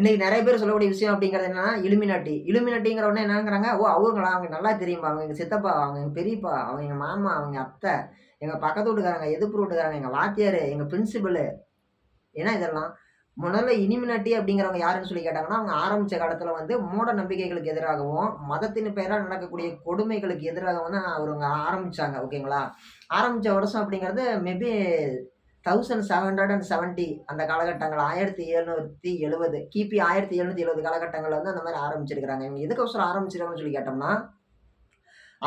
இன்னைக்கு நிறைய பேர் சொல்லக்கூடிய விஷயம் அப்படிங்கிறது என்னன்னா இலுமினாட்டி. இலுமினாட்டிங்கிற உடனே என்னங்கிறாங்க ஓ அவங்களா அவங்க நல்லா தெரியுமா? அவங்க எங்கள் சித்தப்பா அவங்க எங்கள் பெரியப்பா அவங்க எங்கள் மாமா அவங்க அத்தை எங்கள் பக்கத்து வீட்டுக்காரங்க எதிர்ப்பு வீட்டுக்காரங்க எங்கள் வாத்தியார் எங்கள் பிரின்சிபலு ஏன்னா இதெல்லாம் முதல்ல இனிமினாட்டி அப்படிங்கிறவங்க யாருன்னு சொல்லி கேட்டாங்கன்னா அவங்க ஆரம்பித்த காலத்தில் வந்து மூட நம்பிக்கைகளுக்கு எதிராகவும் மதத்தின் பெயராக நடக்கக்கூடிய கொடுமைகளுக்கு எதிராகவும் தான் அவங்க ஆரம்பித்தாங்க ஓகேங்களா? ஆரம்பித்த வருஷம் அப்படிங்கிறது maybe thousand seven hundred and seventy அந்த காலகட்டங்கள் ஆயிரத்தி எழுநூற்றி எழுபது கிபி ஆயிரத்தி எழுநூற்றி எழுபது காலகட்டங்களில் வந்து அந்த மாதிரி ஆரம்பிச்சிருக்கிறாங்க. இவங்க எதுக்கோசரம் ஆரம்பிச்சிருக்காங்கன்னு சொல்லி கேட்டோம்னா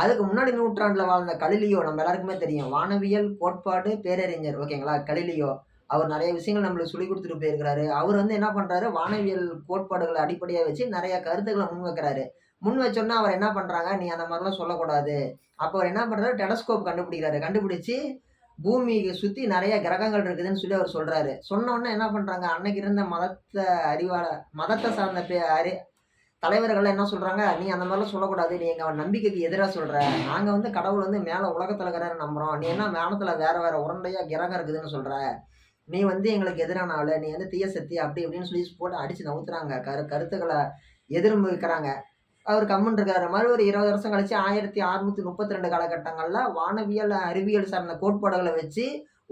அதுக்கு முன்னாடி நூற்றாண்டில் வாழ்ந்த கலிலியோ நம்ம எல்லாருக்குமே தெரியும். வானவியல் கோட்பாடு பேரறிஞர். ஓகேங்களா? கலிலியோ. அவர் நிறைய விஷயங்கள் நம்மளுக்கு சொல்லி கொடுத்துட்டு போயிருக்கிறாரு. அவர் வந்து என்ன பண்ணுறாரு வானவியல் கோட்பாடுகளை அடிப்படையாக வச்சு நிறைய கருத்துக்களை முன் வைக்கிறாரு. முன் வச்சோன்னா அவர் என்ன பண்ணுறாங்க நீ அந்த மாதிரிலாம் சொல்லக்கூடாது. அப்போ அவர் என்ன பண்ணுறாரு டெலஸ்கோப் கண்டுபிடிக்கிறாரு. கண்டுபிடிச்சி பூமியை சுற்றி நிறைய கிரகங்கள் இருக்குதுன்னு சொல்லி அவர் சொல்கிறாரு சொன்னோன்னே என்ன பண்ணுறாங்க அன்னைக்கு இருந்த மதத்தை அறிவாள மதத்தை சார்ந்த பே அறி தலைவர்கள்லாம் என்ன சொல்கிறாங்க நீ அந்த மாதிரிலாம் சொல்லக்கூடாது. நீ எங்கள் நம்பிக்கைக்கு எதிராக சொல்கிற நாங்கள் வந்து கடவுள் வந்து மேலே உலகத்தில் இருக்கிறாரு நம்புகிறோம் நீ என்ன மேனத்தில் வேறு வேறு உரண்டையாக கிரகம் இருக்குதுன்னு சொல்கிற நீ வந்து எங்களுக்கு எதிரான ஆளு. நீ வந்து தீய சக்தி அப்படி இப்படின்னு சொல்லி போட்டு அடித்து நவுத்துறாங்க. கரு கருத்துக்களை எதிர்ப்பு அவர் கம்முன்னு இருக்காரு. மாதிரி ஒரு இருபது வருஷம் கழிச்சு ஆயிரத்தி அறுநூத்தி முப்பத்தி ரெண்டு காலகட்டங்களில் வானவியல் அறிவியல் சார்ந்த கோட்பாடுகளை வச்சு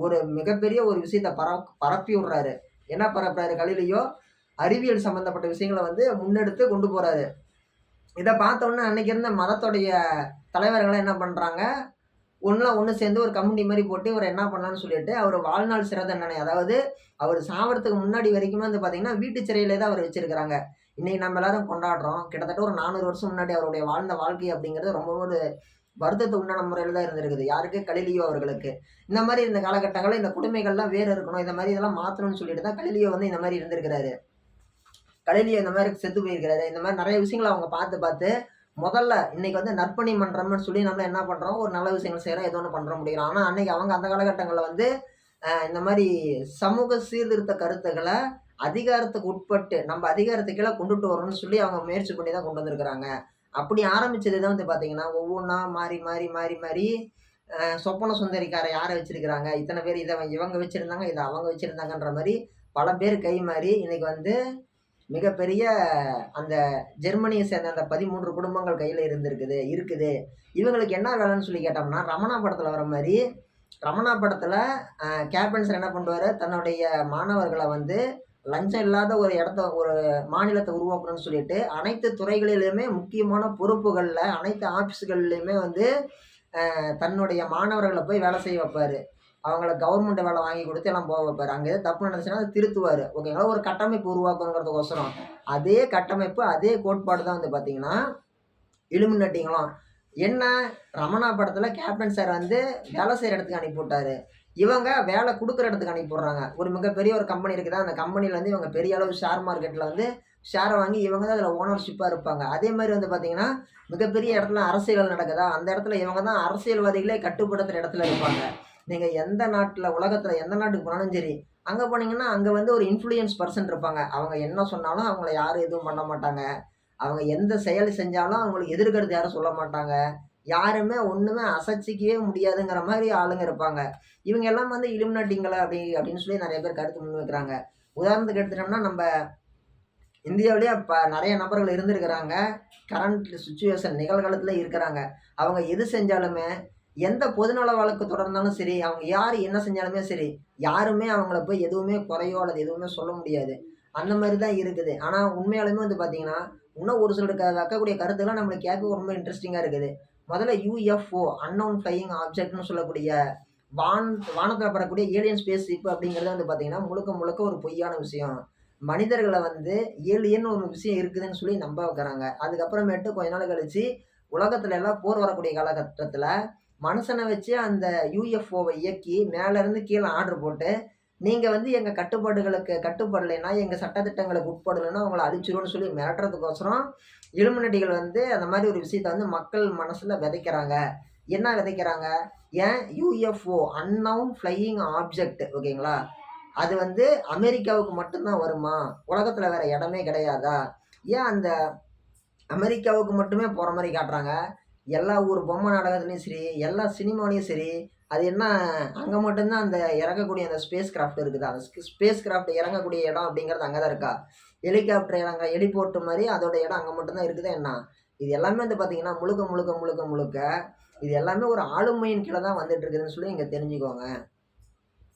ஒரு மிகப்பெரிய ஒரு விஷயத்தை பர பரப்பி விடுறாரு. என்ன பரப்புறாரு? கலிலையோ அறிவியல் சம்மந்தப்பட்ட விஷயங்களை வந்து முன்னெடுத்து கொண்டு போகிறாரு இதை பார்த்தோன்னே அன்னைக்கு இருந்த மதத்துடைய தலைவர்கள் என்ன பண்ணுறாங்க ஒன்றா ஒன்று சேர்ந்து ஒரு கமிட்டி மாதிரி போட்டு இவர் என்ன பண்ணலான்னு சொல்லிட்டு அவர் வாழ்நாள் சிறை தண்டனை அதாவது அவர் சாவறதுக்கு முன்னாடி வரைக்குமே வந்து பார்த்தீங்கன்னா வீட்டு சிறையிலே தான் அவர் வச்சிருக்கிறாங்க. இன்னைக்கு நம்ம எல்லாரும் கொண்டாடுறோம். கிட்டத்தட்ட ஒரு நானூறு வருஷம் முன்னாடி அவருடைய வாழ்ந்த வாழ்க்கை அப்படிங்கிறது ரொம்ப ஒரு வருத்தத்தை உண்டான முறையில் தான் இருந்திருக்குது. யாருக்கு? கலிலியோ அவர்களுக்கு. இந்த மாதிரி இந்த காலகட்டங்களில் இந்த கொடுமைகள்லாம் வேறு இருக்கணும். இந்த மாதிரி இதெல்லாம் மாற்றணும்னு சொல்லிட்டு தான் கலிலியோ வந்து இந்த மாதிரி இருந்திருக்கிறாரு. கலிலியோ இந்த மாதிரி செத்து போயிருக்கிறாரு. இந்த மாதிரி நிறைய விஷயங்களை அவங்க பார்த்து பார்த்து முதல்ல இன்னைக்கு வந்து நற்பணி மன்றம்னு சொல்லி நம்ம என்ன பண்ணுறோம் ஒரு நல்ல விஷயங்கள் செய்கிறோம் ஏதோ ஒன்று பண்ணுற முடியும் ஆனால் அன்னைக்கு அவங்க அந்த காலகட்டங்களில் வந்து இந்த மாதிரி சமூக சீர்திருத்த கருத்துக்களை அதிகாரத்துக்கு உட்பட்டு நம்ம அதிகாரத்துக்கெல்லாம் கொண்டுட்டு வரணும்னு சொல்லி அவங்க முயற்சி பண்ணி தான் கொண்டு வந்திருக்கிறாங்க. அப்படி ஆரம்பிச்சது தான் வந்து பார்த்தீங்கன்னா ஒவ்வொன்றா மாறி மாறி மாறி மாறி சொப்பன சுந்தரிக்காரை யாரை வச்சிருக்கிறாங்க? இத்தனை பேர் இதை இவங்க வச்சுருந்தாங்க இதை அவங்க வச்சுருந்தாங்கன்ற மாதிரி பல பேர் கை மாறி இன்னைக்கு வந்து மிகப்பெரிய அந்த ஜெர்மனியை சேர்ந்த அந்த பதிமூன்று குடும்பங்கள் கையில் இருந்திருக்குது இருக்குது. இவங்களுக்கு என்ன வேலைன்னு சொல்லி கேட்டோம்னா ரமணா படத்தில் வர மாதிரி ரமணா படத்தில் கேப்டன் சார் என்ன பண்ணுவார்? தன்னுடைய மாணவர்களை வந்து லஞ்சம் இல்லாத ஒரு இடத்த ஒரு மாநிலத்தை உருவாக்கணும்னு சொல்லிட்டு அனைத்து துறைகளிலுமே முக்கியமான பொறுப்புகளில் அனைத்து ஆஃபீஸுகள்லையுமே வந்து தன்னுடைய மாணவர்களை போய் வேலை செய்ய வைப்பார். அவங்கள கவர்மெண்ட் வேலை வாங்கி கொடுத்து எல்லாம் போக வைப்பார். அங்கே எதாவது தப்பு நடந்துச்சுன்னா அதை திருத்துவார். ஓகேங்களா ஒரு கட்டமைப்பு உருவாக்கணுங்கிறதுக்கோசரம். அதே கட்டமைப்பு அதே கோட்பாடு தான் வந்து பார்த்தீங்கன்னா இலுமினட்டிங்களாம். என்ன? ரமணா படத்தில் கேப்டன் சார் வந்து வேலை செய்கிற இடத்துக்கு அனுப்பிவிட்டாரு இவங்க வேலை கொடுக்குற இடத்துக்கு அனுப்பி விட்றாங்க ஒரு மிகப்பெரிய ஒரு கம்பெனி இருக்குதா? அந்த கம்பெனியில் வந்து இவங்க பெரிய அளவு ஷேர் மார்க்கெட்டில் வந்து ஷேரை வாங்கி இவங்க தான் அதில் ஓனர்ஷிப்பாக இருப்பாங்க. அதே மாதிரி வந்து பார்த்தீங்கன்னா மிகப்பெரிய இடத்துல அரசியல் நடக்குதா? அந்த இடத்துல இவங்க தான் அரசியல்வாதிகளே கட்டுப்படுத்துகிற இடத்துல இருப்பாங்க. நீங்கள் எந்த நாட்டில் உலகத்தில் எந்த நாட்டுக்கு போனாலும் சரி அங்கே போனீங்கன்னா அங்கே வந்து ஒரு இன்ஃப்ளூயன்ஸ் பர்சன் இருப்பாங்க. அவங்க என்ன சொன்னாலும் அவங்கள யாரும் எதுவும் பண்ண மாட்டாங்க. அவங்க எந்த செயல் செஞ்சாலும் அவங்களுக்கு எதிர்க்கிறது யாரும் சொல்ல மாட்டாங்க. யாருமே ஒன்றுமே அசைச்சிக்கவே முடியாதுங்கிற மாதிரி ஆளுங்க இருப்பாங்க. இவங்க எல்லாம் வந்து இலுமினாட்டிங்களா அப்படி அப்படின்னு சொல்லி நிறைய பேர் கருத்து முன் வைக்கிறாங்க உதாரணத்துக்கு எடுத்துட்டோம்னா நம்ம இந்தியாவிலேயே இப்போ நிறைய நபர்கள் இருந்திருக்கிறாங்க. கரண்ட் சுச்சுவேஷன் நிகழ்காலத்தில் இருக்கிறாங்க. அவங்க எது செஞ்சாலுமே எந்த பொதுநல வழக்கு தொடர்ந்தாலும் சரி அவங்க யார் என்ன செஞ்சாலுமே சரி யாருமே அவங்கள போய் எதுவுமே குறையோ அல்லது எதுவுமே சொல்ல முடியாது. அந்த மாதிரி தான் இருக்குது. ஆனால் உண்மையாலுமே வந்து பார்த்தீங்கன்னா இன்னும் ஒரு சிலருக்கு வைக்கக்கூடிய கருத்துலாம் நம்மளுக்கு கேட்க ரொம்ப இன்ட்ரெஸ்டிங்காக இருக்குது. முதல்ல யூஎஃப்ஓ அன்னோன் ஃப்ளையிங் ஆப்ஜெக்ட்னு சொல்லக்கூடிய வான் வானத்தில் படக்கூடிய ஏலியன் ஸ்பேஸ் ஷிப் அப்படிங்கிறது வந்து பார்த்தீங்கன்னா முழுக்க முழுக்க ஒரு பொய்யான விஷயம். மனிதர்களை வந்து ஏலியன் ஒரு விஷயம் இருக்குதுன்னு சொல்லி நம்ப வைக்கிறாங்க. அதுக்கப்புறமேட்டு கொஞ்ச நாள் கழித்து உலகத்துல எல்லாம் போர் வரக்கூடிய காலகட்டத்தில் மனுஷனை வச்சு அந்த யூஎஃப்ஓவை இயக்கி மேலேருந்து கீழே ஆர்டர் போட்டு நீங்கள் வந்து எங்கள் கட்டுப்பாடுகளுக்கு கட்டுப்படலைன்னா எங்கள் சட்டத்திட்டங்களுக்கு உட்படலைன்னா உங்களை அழிச்சிரும்னு சொல்லி மிரட்டுறதுக்கோசரம் இலுமினட்டிகள் வந்து அந்த மாதிரி ஒரு விஷயத்த வந்து மக்கள் மனசில் விதைக்கிறாங்க. என்ன விதைக்கிறாங்க? ஏன்? யூஎஃப்ஓ அன்னவுன் ஃப்ளையிங் ஆப்ஜெக்ட் ஓகேங்களா? அது வந்து அமெரிக்காவுக்கு மட்டும்தான் வருமா? உலகத்தில் வேற இடமே கிடையாதா? ஏன் அந்த அமெரிக்காவுக்கு மட்டுமே போகிற மாதிரி காட்டுறாங்க? எல்லா ஊர் பொம்மை நாடகத்துலேயும் சரி எல்லா சினிமாலையும் சரி அது என்ன அங்கே மட்டும்தான் அந்த இறங்கக்கூடிய அந்த ஸ்பேஸ் கிராஃப்ட் இருக்குது. அந்த ஸ்பேஸ் கிராஃப்ட் இறங்கக்கூடிய இடம் அப்படிங்கிறது அங்கே தான் இருக்கா? ஹெலிகாப்டர் இறங்க ஹெலிபோர்ட் மாதிரி அதோட இடம் அங்கே மட்டும்தான் இருக்குது என்ன? இது எல்லாமே வந்து பார்த்தீங்கன்னா முழுக்க முழுக்க முழுக்க முழுக்க இது எல்லாமே ஒரு ஆளுமையின் கீழே தான் வந்துட்டு இருக்குதுன்னு சொல்லி இங்கே தெரிஞ்சுக்கோங்க.